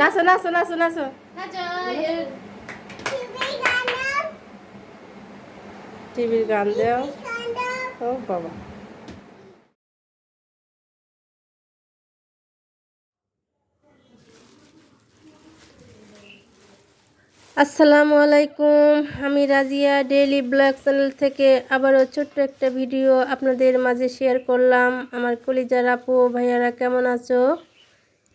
নাচো নাচো নাচো নাচো। টিভির গান দেও। ও বাবা। আসসালামু আলাইকুম আমি রাজিয়া ডেইলি ব্লগ চ্যানেল থেকে আবারও ছোট্ট একটা ভিডিও আপনাদের মাঝে শেয়ার করলাম। আমার কলিজার আপু ভাইয়ারা কেমন আছো?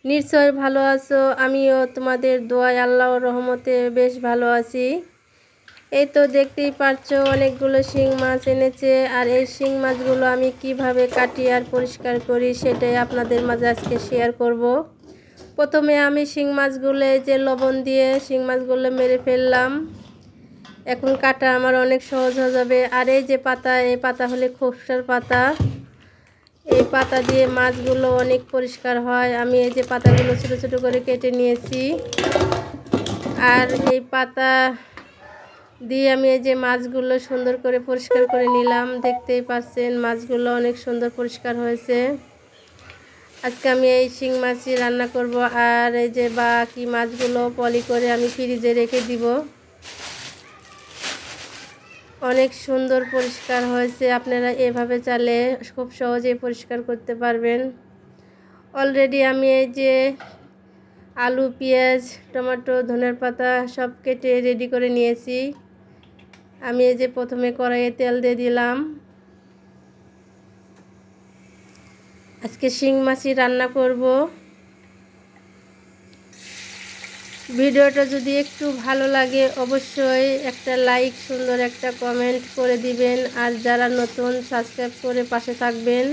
নিশ্চয় ভালো আছো। আমিও তোমাদের দোয়ায় আল্লাহর রহমতে বেশ ভালো আছি। এই তো দেখতেই পারছ, অনেকগুলো শিং মাছ এনেছে। আর এই শিং মাছগুলো আমি কীভাবে কাটি আর পরিষ্কার করি সেটাই আপনাদের মাঝে আজকে শেয়ার করব। প্রথমে আমি শিং মাছগুলো যে লবণ দিয়ে শিং মাছগুলো মেরে ফেললাম। এখন কাটা আমার অনেক সহজ হয়ে যাবে। আর এই যে পাতা, এই পাতা হলে খোসার পাতা। এই পাতা দিয়ে মাছগুলো অনেক পরিষ্কার হয়। আমি এই যে পাতাগুলো ছোটো ছোটো করে কেটে নিয়েছি। আর এই পাতা দিয়ে আমি এই যে মাছগুলো সুন্দর করে পরিষ্কার করে নিলাম। দেখতেই পাচ্ছেন, মাছগুলো অনেক সুন্দর পরিষ্কার হয়েছে। আজকে আমি এই শিং মাছই রান্না করব। আর এই যে বাকি মাছগুলো পলি করে আমি ফ্রিজে রেখে দিব। অনেক সুন্দর পরিষ্কার হয়েছে। আপনারা এভাবে চালে খুব সহজেই পরিষ্কার করতে পারবেন। অলরেডি আমি এই যে আলু, পেঁয়াজ, টমেটো, ধনের পাতা সব কেটে রেডি করে নিয়েছি। আমি এই যে প্রথমে কড়াইয়ে তেল দিয়ে দিলাম। আজকে শিং মাছই রান্না করব। ভিডিওটা যদি একটু ভালো লাগে, অবশ্যই একটা লাইক, সুন্দর একটা কমেন্ট করে দিবেন। আর যারা নতুন, সাবস্ক্রাইব করে পাশে থাকবেন।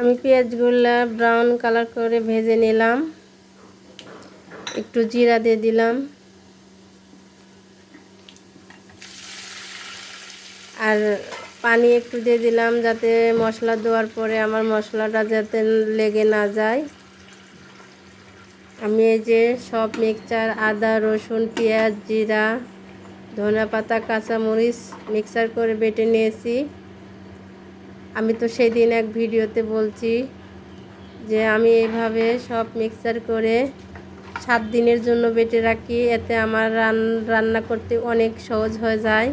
আমি পেঁয়াজগুলো ব্রাউন কালার করে ভেজে নিলাম। একটু জিরা দিয়ে দিলাম। আর পানি একটু দিয়ে দিলাম যাতে মশলা দেওয়ার পরে আমার মশলাটা যাতে লেগে না যায়। আমি এই যে সব মিক্সচার আদা, রসুন, পেঁয়াজ, জিরা ধনে পাতা কাঁচামরিচ মিক্সার করে বেটে নিয়েছি। আমি তো সেই দিন এক ভিডিওতে বলছি যে আমি এইভাবে সব মিক্সার করে সাত দিনের জন্য বেটে রাখি, এতে আমার রান, রান্না করতে অনেক সহজ হয়ে যায়।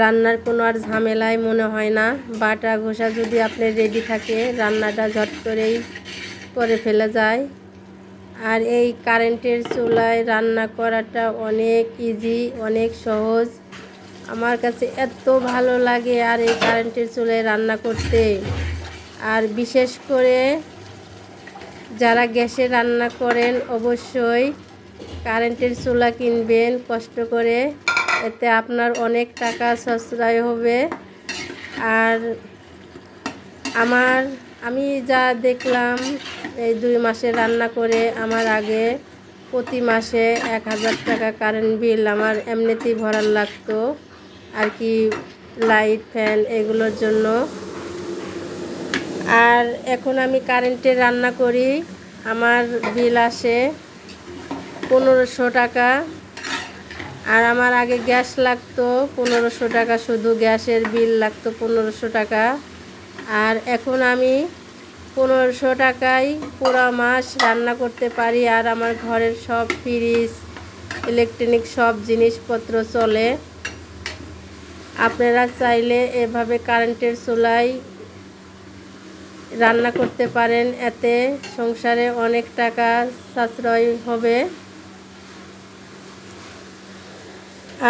রান্নার কোনো আর ঝামেলাই মনে হয় না। বাটা ঘোষা যদি আপনার রেডি থাকে, রান্নাটা ঝট করেই করে ফেলা যায়। আর এই কারেন্টের চুলায় রান্না করাটা অনেক ইজি অনেক সহজ। আমার কাছে এত ভালো লাগে আর এই কারেন্টের চুলায় রান্না করতে। আর বিশেষ করে যারা গ্যাসে রান্না করেন, অবশ্যই কারেন্টের চুলা কিনবেন, কষ্ট করে। এতে আপনার অনেক টাকা সাশ্রয় হবে। আর আমার, আমি যা দেখলাম এই দুই মাসে রান্না করে, আমার আগে প্রতি মাসে এক হাজার টাকা কারেন্ট বিল আমার এমনিতেই ভরার লাগতো। আর কি লাইট ফ্যান এগুলোর জন্য। আর এখন আমি কারেন্টে রান্না করি। আমার বিল আসে পনেরোশো টাকা। আর আমার আগে গ্যাস লাগতো পনেরোশো টাকা, শুধু গ্যাসের বিল লাগতো পনেরোশো টাকা। আর এখন আমি পনেরোশো টাকায় পুরো মাস রান্না করতে পারি। আর আমার ঘরের সব ফ্রিজ, ইলেকট্রনিক সব জিনিসপত্র চলে। আপনারা চাইলে এভাবে কারেন্টের চুলায় রান্না করতে পারেন, এতে সংসারে অনেক টাকা সাশ্রয় হবে।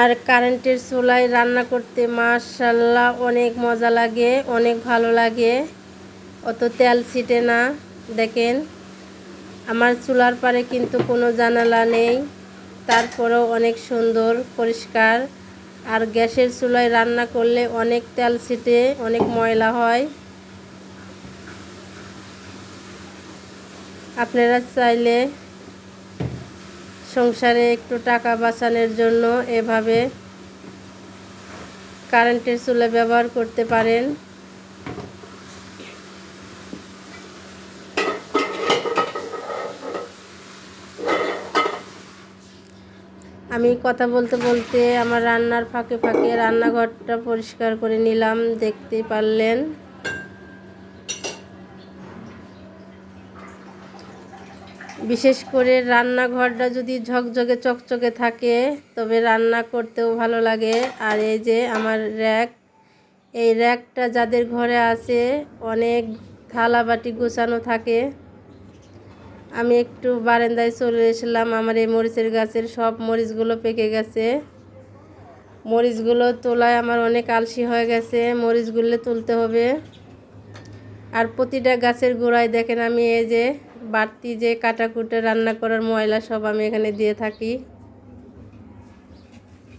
আর কারেন্টের চুলায় রান্না করতে মাশাল্লাহ অনেক মজা লাগে, অনেক ভালো লাগে। অত তেল ছিটে না, দেখেন। আমার চুলার পারে কিন্তু কোনো জানালা নেই, তারপরেও অনেক সুন্দর, পরিষ্কার। আর গ্যাসের চুলায় রান্না করলে অনেক তেল ছিটে, অনেক ময়লা হয়। আপনারা চাইলে সংসারে একটু টাকা বাঁচানোর জন্য এভাবে কারেন্টের চুলা ব্যবহার করতে পারেন। আমি কথা বলতে বলতে আমার রান্নার ফাঁকে ফাঁকে রান্নাঘরটা পরিষ্কার করে নিলাম দেখতে পারলেন। বিশেষ করে রান্নাঘরটা যদি ঝকঝকে চকচকে থাকে, তবে রান্না করতেও ভালো লাগে। আর এই যে আমার র্যাক, এই র্যাকটা যাদের ঘরে আছে, অনেক থালা বাটি গোছানো থাকে। আমি একটু বারান্দায় চলে এসলাম, আমার এই মরিচের গাছের সব মরিচগুলো পেকে গেছে। মরিচগুলো তোলায় আমার অনেক আলসি হয়ে গেছে, মরিচগুলো তুলতে হবে। আর প্রতিটা গাছের গোড়ায় দেখেন আমি এই যে বাড়তি যে কাটাকুটে রান্না করার ময়লা সব আমি এখানে দিয়ে থাকি।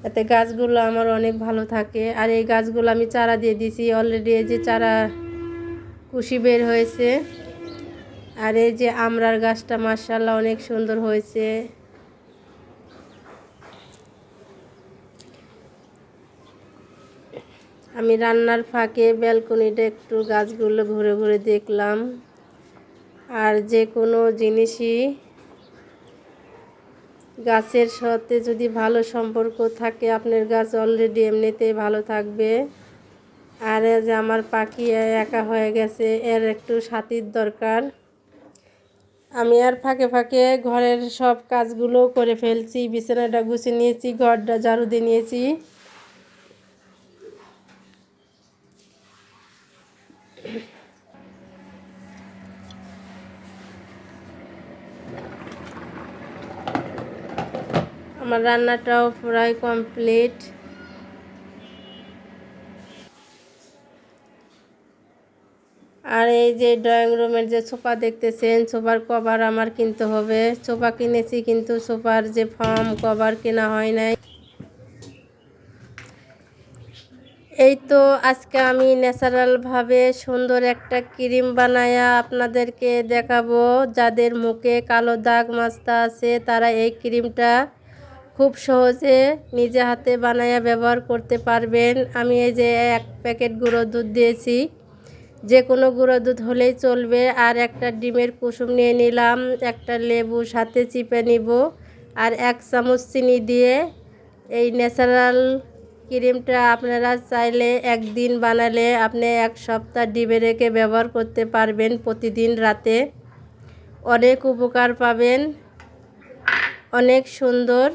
এতে গাছগুলো আমার অনেক ভালো থাকে। আর এই গাছগুলো আমি চারা দিয়ে দিছি অলরেডি এই যে চারা কুশি বের হয়েছে। আর এই যে আমরার গাছটা মার্শাল্লাহ অনেক সুন্দর হয়েছে। আমি রান্নার ফাঁকে ব্যালকনিটা একটু গাছগুলো ঘুরে ঘুরে দেখলাম। আর যে কোনো জিনিসই গাছের সাথে যদি ভালো সম্পর্ক থাকে, আপনার গাছ অলরেডি এমনিতেই ভালো থাকবে। আর যে আমার পাখি একা হয়ে গেছে, এর একটু সাথীর দরকার। আমি আর ফাঁকে ফাঁকে ঘরের সব কাজগুলো করে ফেলছি, বিছানাটা গুছিয়ে নিয়েছি, ঘরটা ঝাড়ু দিয়ে নিয়েছি। আমার রান্নাটাও প্রায় কমপ্লিট আর এই যে ড্রয়িং রুমের যে সোফা দেখতেছেন সোফার কভার আমার কিনতে হবে। সোফা কিনেছি কিন্তু সোফার যে ফর্ম কভার কেনা হয় নাই। এই তো আজকে আমি ন্যাচারালভাবে সুন্দর একটা ক্রিম বানায়া আপনাদেরকে দেখাবো। যাদের মুখে কালো দাগ মাস্তা আছে, তারা এই ক্রিমটা খুব সহজে নিজে হাতে বানায়া ব্যবহার করতে পারবেন। আমি এই যে এক প্যাকেট গুঁড়ো দুধ দিয়েছি। যে কোনো গুঁড়ো দুধ হলেই চলবে। আর একটা ডিমের কুসুম নিয়ে নিলাম, একটা লেবু, সাথে চিপে নিব, আর এক চামচ চিনি দিয়ে এই ন্যাচারাল ক্রিমটা আপনারা চাইলে একদিন বানালে আপনি এক সপ্তাহ ডিবে রেখে ব্যবহার করতে পারবেন প্রতিদিন রাতে। অনেক উপকার পাবেন, অনেক সুন্দর।